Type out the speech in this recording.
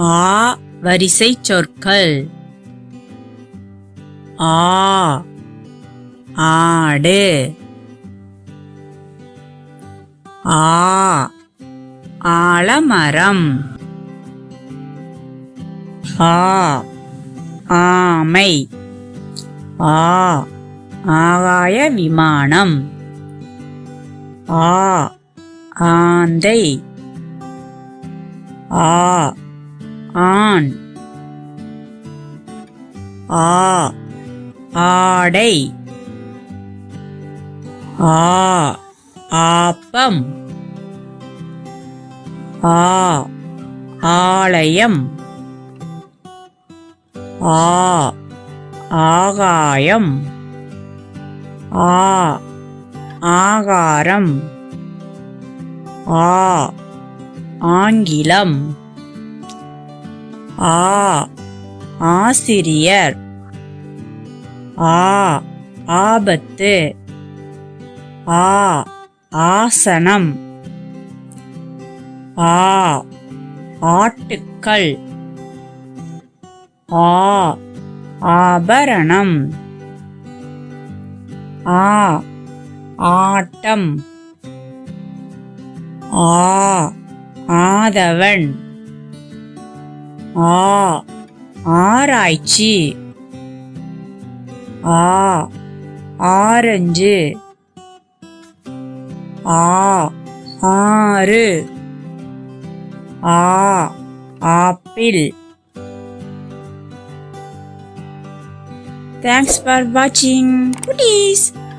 ஆ வரிசை சொற்கள். ஆ ஆடு. ஆ ஆலமரம். ஆ ஆமை. ஆ ஆகாய விமானம். ஆ ஆந்தை. ஆ ஆண். ஆ ஆடை. ஆ ஆப்பம். ஆ ஆலயம். ஆ ஆகாயம். ஆ ஆகாரம். ஆ ஆங்கிலம். ஆ ஆசிரியர். ஆ ஆபத்து. ஆ ஆசனம். ஆ ஆட்டுக்கள். ஆ ஆபரணம். ஆ ஆட்டம். ஆ ஆதவன். ஆ ஆராய்ச்சி. ஆ ஆரஞ்சு. ஆ ஆறு. ஆ ஆப்பிள். தேங்க்ஸ் ஃபார் வாட்சிங் குட்டீஸ்